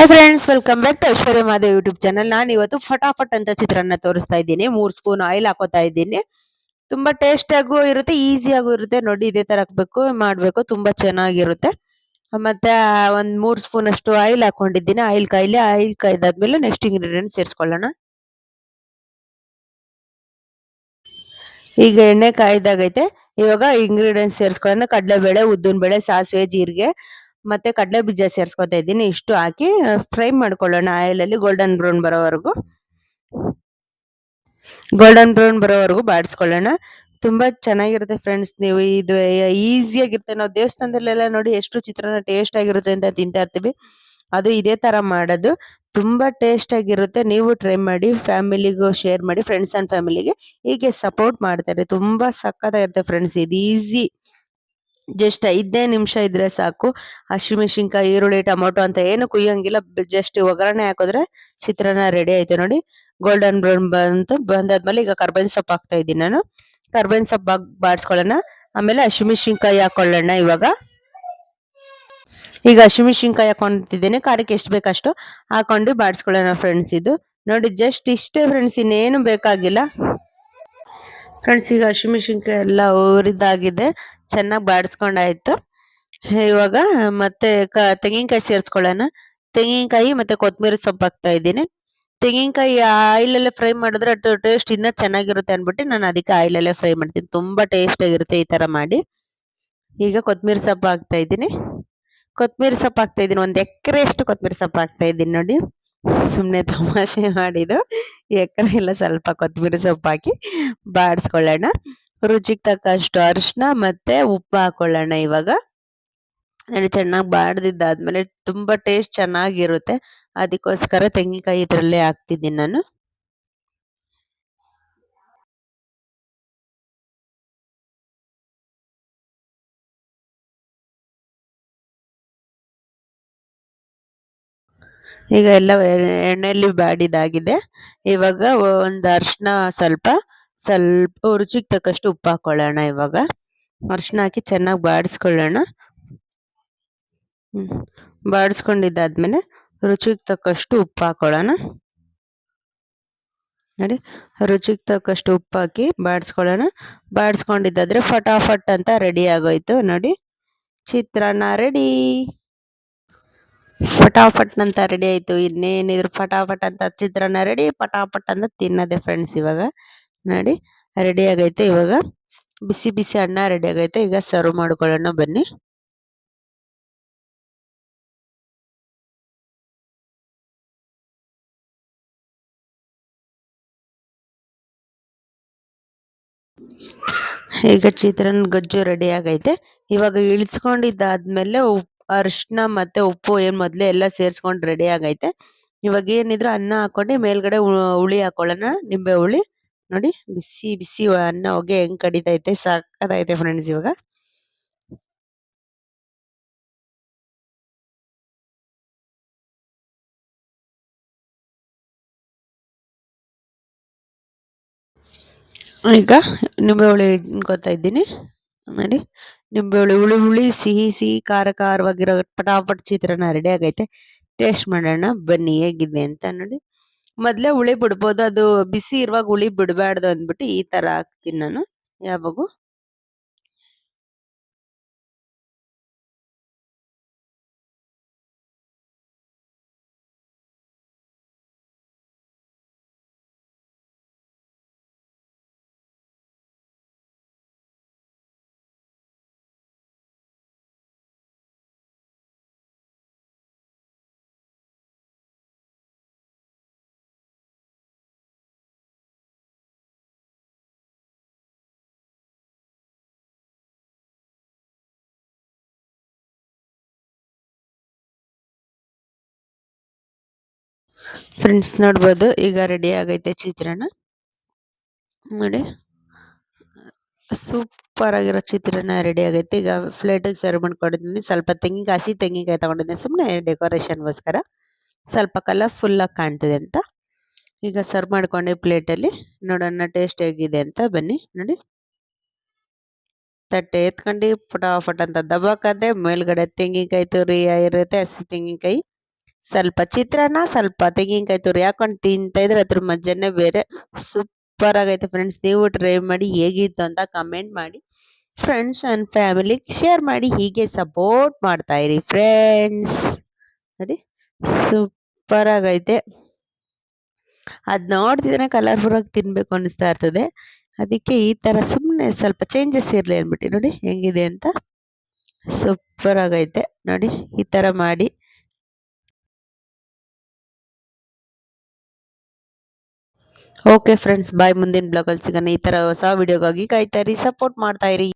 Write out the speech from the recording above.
Hi friends welcome back to Aishwarya Madhav YouTube channel ನಾನು ಇವತ್ತು ಫಟಾಫಟ್ ಅಂತ ಚಿತ್ರಾನ್ನ ತೋರಿಸ್ತಾ ಇದ್ದೀನಿ. ಮೂರು ಸ್ಪೂನ್ ಆಯಿಲ್ ಹಾಕೋತಾ ಇದ್ದೀನಿ. ತುಂಬಾ ಟೇಸ್ಟ್ ಆಗೂ ಇರುತ್ತೆ ಈಸಿ ಆಗು ಇರುತ್ತೆ. ನೋಡಿ, ಇದೇ ತರ ಹಾಕ್ಬೇಕು, ಮಾಡ್ಬೇಕು. ತುಂಬಾ ಚೆನ್ನಾಗಿರುತ್ತೆ. ಮತ್ತೆ ಒಂದ್ ಮೂರ್ ಸ್ಪೂನ್ ಅಷ್ಟು ಆಯಿಲ್ ಹಾಕೊಂಡಿದ್ದೀನಿ. ಆಯಿಲ್ ಕಾಯಿಲೆ ಆಯಿಲ್ ಕಾಯ್ದಾದ್ಮೇಲೆ ನೆಕ್ಸ್ಟ್ ಇಂಗ್ರೀಡಿಯೆಂಟ್ ಸೇರಿಸ್ಕೊಳ್ಳೋಣ. ಈಗ ಎಣ್ಣೆ ಕಾಯ್ದಾಗೈತೆ. ಇವಾಗ ಇಂಗ್ರೀಡಿಯೆಂಟ್ಸ್ ಸೇರಿಸ್ಕೊಳ್ಳೋಣ. ಕಡಲೆಬೇಳೆ, ಉದ್ದಿನಬೇಳೆ, ಸಾಸಿವೆ, ಜೀರಿಗೆ. ಮತ್ತೆ ಕಡಲೆ ಬೀಜ ಸೇರಿಸ್ಕೊತಾ ಇದ್ದೀನಿ. ಇಷ್ಟು ಹಾಕಿ ಫ್ರೈ ಮಾಡ್ಕೊಳ್ಳೋಣ. ಆಯಿಲ್ ಅಲ್ಲಿ ಗೋಲ್ಡನ್ ಬ್ರೌನ್ ಬರೋವರೆಗೂ. ಗೋಲ್ಡನ್ ಬ್ರೌನ್ ಬರೋವರೆಗೂ ಬಾಡಿಸ್ಕೊಳ್ಳೋಣ. ತುಂಬಾ ಚೆನ್ನಾಗಿರುತ್ತೆ ಫ್ರೆಂಡ್ಸ್ ನೀವು ಇದು ಈಸಿ ಆಗಿರುತ್ತೆ. ನಾವು ದೇವಸ್ಥಾನದಲ್ಲೆಲ್ಲ ನೋಡಿ ಎಷ್ಟು ಚಿತ್ರಾನ್ನ ಟೇಸ್ಟ್ ಆಗಿರುತ್ತೆ ಅಂತ ತಿಂತಾ ಇರ್ತೀವಿ. ಅದು ಇದೇ ತರ ಮಾಡೋದು. ತುಂಬಾ ಟೇಸ್ಟ್ ಆಗಿರುತ್ತೆ. ನೀವು ಟ್ರೈ ಮಾಡಿ ಫ್ಯಾಮಿಲಿಗೂ ಶೇರ್ ಮಾಡಿ ಫ್ರೆಂಡ್ಸ್ ಅಂಡ್ ಫ್ಯಾಮಿಲಿಗೆ ಹೀಗೆ ಸಪೋರ್ಟ್ ಮಾಡ್ತಾರೆ. ತುಂಬಾ ಸಕ್ಕತ್ತಾಗಿರುತ್ತೆ ಫ್ರೆಂಡ್ಸ್ ಇದು ಈಸಿ ಜಸ್ಟ್ ಐದೇ ನಿಮಿಷ ಇದ್ರೆ ಸಾಕು. ಹಸಿಮೆಣಸಿನ್ಕಾಯಿ ಈರುಳ್ಳಿ, ಟೊಮೊಟೊ ಅಂತ ಏನು ಕುಯ್ಯಂಗಿಲ್ಲ. ಜಸ್ಟ್ ಒಗ್ಗರಣೆ ಹಾಕಿದ್ರೆ ಚಿತ್ರಾನ್ನ ರೆಡಿ ಆಯ್ತು ನೋಡಿ. ಗೋಲ್ಡನ್ ಬ್ರೌನ್ ಬಂತು. ಬಂದಾದ್ಮೇಲೆ ಈಗ ಕರ್ಬೇವಿನ ಸೊಪ್ಪು ಹಾಕ್ತಾ ಇದ್ದೀನಿ ನಾನು. ಕರ್ಬೇವಿನ ಸೊಪ್ಪು ಹಾಕಿ ಬಾಡಿಸ್ಕೊಳ್ಳೋಣ ಆಮೇಲೆ ಹಸಿಮೆಣಸಿನ್ಕಾಯಿ ಹಾಕೊಳ್ಳೋಣ ಇವಾಗ. ಈಗ ಹಸಿಮೆಣಸಿನ್ಕಾಯಿ ಹಾಕೊಂತಿದ್ದೀನಿ ಖಾರಕ್ಕೆ ಎಷ್ಟು ಬೇಕಷ್ಟು ಹಾಕೊಂಡು ಬಾಡಿಸ್ಕೊಳ್ಳೋಣ ಫ್ರೆಂಡ್ಸ್ ಇದು. ನೋಡಿ, ಜಸ್ಟ್ ಇಷ್ಟೇ ಫ್ರೆಂಡ್ಸ್ ಇನ್ನೇನು ಬೇಕಾಗಿಲ್ಲ. ಫ್ರೆಂಡ್ಸ್ ಈಗ ಹಸಿಮೆಣಸಿನ್ಕಾಯಿ ಎಲ್ಲ ಉರಿದಾಗಿದೆ. ಚೆನ್ನಾಗಿ ಬಾಡಿಸ್ಕೊಂಡಾಯ್ತು. ಇವಾಗ ಮತ್ತೆ ಕ, ತೆಂಗಿನಕಾಯಿ ಸೇರಿಸ್ಕೊಳ್ಳೋಣ. ತೆಂಗಿನಕಾಯಿ ಮತ್ತೆ ಕೊತ್ತಂಬರಿ ಸೊಪ್ಪು ಹಾಕ್ತಾ ಇದ್ದೀನಿ. ತೆಂಗಿನಕಾಯಿ ಆಯಿಲಲ್ಲೇ ಫ್ರೈ ಮಾಡಿದ್ರೆ ಟೇಸ್ಟ್ ಇನ್ನೂ ಚೆನ್ನಾಗಿರುತ್ತೆ ಅಂದ್ಬಿಟ್ಟು ನಾನು ಅದಕ್ಕೆ ಆಯಿಲಲ್ಲೇ ಫ್ರೈ ಮಾಡ್ತೀನಿ. ತುಂಬ ಟೇಸ್ಟಾಗಿರುತ್ತೆ ಈ ಥರ ಮಾಡಿ. ಈಗ ಕೊತ್ತಂಬರಿ ಸೊಪ್ಪು ಹಾಕ್ತಾ ಇದ್ದೀನಿ. ಕೊತ್ತಂಬರಿ ಸೊಪ್ಪು ಹಾಕ್ತಾ ಇದ್ದೀನಿ. ಒಂದು ಎಕರೆ ಅಷ್ಟು ಕೊತ್ತಂಬರಿ ಸೊಪ್ಪು ಹಾಕ್ತಾ ಇದ್ದೀನಿ ನೋಡಿ. ಸುಮ್ಮನೆ ತಮಾಷೆ ಮಾಡಿದ್ದು. ಎಕರೆ ಎಲ್ಲ ಸ್ವಲ್ಪ ಕೊತ್ತಂಬರಿ ಸೊಪ್ಪು ಹಾಕಿ ಬಾಡಿಸ್ಕೊಳ್ಳೋಣ ರುಚಿಗೆ ತಕ್ಕಷ್ಟು ಅರಿಶಿನ ಮತ್ತೆ ಉಪ್ಪು ಹಾಕೊಳ್ಳೋಣ ಇವಾಗ. ನೋಡಿ ಚೆನ್ನಾಗಿ ಬಾಡ್ದಿದ್ದಾದ್ಮೇಲೆ ತುಂಬಾ ಟೇಸ್ಟ್ ಚೆನ್ನಾಗಿರುತ್ತೆ. ಅದಕ್ಕೋಸ್ಕರ ತೆಂಗಿನಕಾಯಿ ಇದ್ರಲ್ಲೇ ಹಾಕ್ತಿದ್ದೀನಿ ನಾನು. ಈಗ ಎಲ್ಲ ಎಣ್ಣೆಯಲ್ಲಿ ಬಾಡಿದಾಗಿದೆ. ಇವಾಗ ಒಂದು ಅರಿಶಿನ ಸ್ವಲ್ಪ ಸ್ವಲ್ಪ ರುಚಿಗೆ ತಕ್ಕಷ್ಟು ಉಪ್ಪು ಹಾಕೊಳ್ಳೋಣ ಇವಾಗ. ಅರಿಶಿನ ಹಾಕಿ ಚೆನ್ನಾಗಿ ಬಾಡಿಸ್ಕೊಳ್ಳೋಣ. ಹ್ಞೂ ಬಾಡಿಸ್ಕೊಂಡಿದ್ದಾದ್ಮೇಲೆ ರುಚಿಗೆ ತಕ್ಕಷ್ಟು ಉಪ್ಪು ಹಾಕೊಳ್ಳೋಣ. ನೋಡಿ, ರುಚಿಗೆ ತಕ್ಕಷ್ಟು ಉಪ್ಪು ಹಾಕಿ ಬಾಡಿಸ್ಕೊಳ್ಳೋಣ. ಬಾಡಿಸ್ಕೊಂಡಿದ್ದಾದ್ರೆ ಫಟಾಫಟ್ ಅಂತ ರೆಡಿ ಆಗೋಯ್ತು. ನೋಡಿ, ಚಿತ್ರಾನ್ನ ರೆಡಿ. ಫಟಾಫಟ್ ಅಂತ ರೆಡಿ ಆಯ್ತು. ಇನ್ನೇನಿದ್ರು ಫಟಾಫಟ್ ಅಂತ ಚಿತ್ರಾನ್ನ ರೆಡಿ ಫಟಾಫಟ್ ಅಂತ ತಿನ್ನದೆ ಫ್ರೆಂಡ್ಸ್ ಇವಾಗ. ನೋಡಿ ರೆಡಿ ಆಗೈತೆ ಇವಾಗ. ಬಿಸಿ ಬಿಸಿ ಅನ್ನ ರೆಡಿ ಆಗೈತೆ. ಈಗ ಸರ್ವ್ ಮಾಡ್ಕೊಳ್ಳೋಣ ಬನ್ನಿ. ಈಗ ಚಿತ್ರಾನ್ನ ಗೊಜ್ಜು ರೆಡಿ ಆಗೈತೆ. ಇವಾಗ ಇಳಿಸ್ಕೊಂಡಿದ್ದಾದ್ಮೇಲೆ ಅರಿಶಿನ ಮತ್ತೆ ಉಪ್ಪು ಏನ್ ಮೊದ್ಲೇ ಎಲ್ಲ ಸೇರ್ಸ್ಕೊಂಡು ರೆಡಿ ಆಗೈತೆ. ಇವಾಗ ಏನಿದ್ರು ಅನ್ನ ಹಾಕೊಂಡು ಮೇಲ್ಗಡೆ ಹುಳಿ ಹಾಕೊಳ್ಳೋಣ. ನಿಂಬೆ ಹುಳಿ. ನೋಡಿ ಬಿಸಿ ಬಿಸಿ ಅನ್ನ ಹೊಗೆ ಹೆಂಗ್ ಕಡಿತೈತೆ ಸಾಕದೈತೆ ಫ್ರೆಂಡ್ಸ್ ಇವಾಗ. ಈಗ ನಿಂಬೆ ಹುಳಿ ಇಟ್ಕೊತಾ ಇದ್ದೀನಿ. ನೋಡಿ. ನಿಂಬೆ ಹುಳಿ ಹುಳಿ ಹುಳಿ ಸಿಹಿ ಸಿಹಿ ಖಾರ ಖಾರವಾಗಿರೋ ಪಟಾಪಟ್ ಚಿತ್ರಾನ್ನ ರೆಡಿ ಆಗೈತೆ. ಟೇಸ್ಟ್ ಮಾಡೋಣ, ಬನ್ನಿ ಹೇಗಿದೆ ಅಂತ ನೋಡಿ. ಮೊದ್ಲೇ ಹುಳಿ ಬಿಡ್ಬೋದು, ಅದು ಬಿಸಿ ಇರುವಾಗ ಹುಳಿ ಬಿಡಬಾರ್ದು ಅಂದ್ಬಿಟ್ಟು ಈ ತರ ಹಾಕ್ತೀನಿ ನಾನು ಯಾವಾಗೂ. ಫ್ರೆಂಡ್ಸ್ ನೋಡ್ಬೋದು. ಈಗ ರೆಡಿ ಆಗೈತೆ ಚಿತ್ರಾನ್ನ. ನೋಡಿ. ಸೂಪರ್ ಆಗಿರೋ ಚಿತ್ರಾನ್ನ ರೆಡಿ ಆಗೈತೆ. ಈಗ ಪ್ಲೇಟಿಗೆ ಸರ್ವ್ ಮಾಡ್ಕೊಂಡಿದ್ದೀನಿ. ಸ್ವಲ್ಪ ತೆಂಗಿನಕಾಯಿ ಹಸಿ ತೆಂಗಿನಕಾಯಿ ತೊಗೊಂಡಿದ್ದೀನಿ. ಸುಮ್ಮನೆ ಡೆಕೋರೇಷನ್ಗೋಸ್ಕರ ಸ್ವಲ್ಪ ಕಲರ್ ಆಗಿ ಕಾಣ್ತಿದೆ ಅಂತ. ಈಗ ಸರ್ವ್ ಮಾಡ್ಕೊಂಡು ಪ್ಲೇಟಲ್ಲಿ ನೋಡೋಣ ಟೇಸ್ಟ್ ಹೇಗಿದೆ ಅಂತ. ಬನ್ನಿ. ನೋಡಿ. ತಟ್ಟೆ ಎತ್ಕೊಂಡು ಫಟಾಫಟ್ ಅಂತ ದಬಾಕದೆ ಮೇಲ್ಗಡೆ ತೆಂಗಿನಕಾಯಿ ತುರಿ ಇರುತ್ತೆ ಹಸಿ ತೆಂಗಿನಕಾಯಿ. ಸ್ವಲ್ಪ ಚಿತ್ರಾನ್ನ, ಸ್ವಲ್ಪ ತೆಂಗಿನಕಾಯಿ ತುರಿ ಹಾಕೊಂಡು ತಿಂತಾ ಇದ್ರೆ ಅದ್ರ ಮಜಾನೇ ಬೇರೆ. ಸೂಪರ್ ಆಗೈತೆ ಫ್ರೆಂಡ್ಸ್ ನೀವು ಟ್ರೈ ಮಾಡಿ ಹೇಗಿತ್ತು ಅಂತ ಕಮೆಂಟ್ ಮಾಡಿ. ಫ್ರೆಂಡ್ಸ್ ಅಂಡ್ ಫ್ಯಾಮಿಲಿ ಶೇರ್ ಮಾಡಿ ಹೀಗೆ ಸಪೋರ್ಟ್ ಮಾಡ್ತಾ ಇರಿ ಫ್ರೆಂಡ್ಸ್ ನೋಡಿ ಸೂಪರ್ ಆಗೈತೆ. ಅದ್ ನೋಡ್ತಿದ್ರೆ ಕಲರ್ಫುಲ್ ಆಗಿ ತಿನ್ಬೇಕು ಅನಿಸ್ತಾ ಇರ್ತದೆ. ಅದಕ್ಕೆ ಈ ತರ ಸುಮ್ಮನೆ ಸ್ವಲ್ಪ ಚೇಂಜಸ್ ಇರಲಿ ಅಂದ್ಬಿಟ್ಟು ನೋಡಿ ಹೆಂಗಿದೆ ಅಂತ. ಸೂಪರ್ ಆಗೈತೆ. ನೋಡಿ, ಈ ತರ ಮಾಡಿ. ಓಕೆ ಫ್ರೆಂಡ್ಸ್ ಬಾಯ್ ಮುಂದಿನ ಬ್ಲಾಗಲ್ಲಿ ಸಿಗೋಣ. ಈ ಥರ ಹೊಸ ವಿಡಿಯೋಗಾಗಿ ಕಾಯ್ತಾ ಇರಿ ಸಪೋರ್ಟ್ ಮಾಡ್ತಾ ಇರಿ.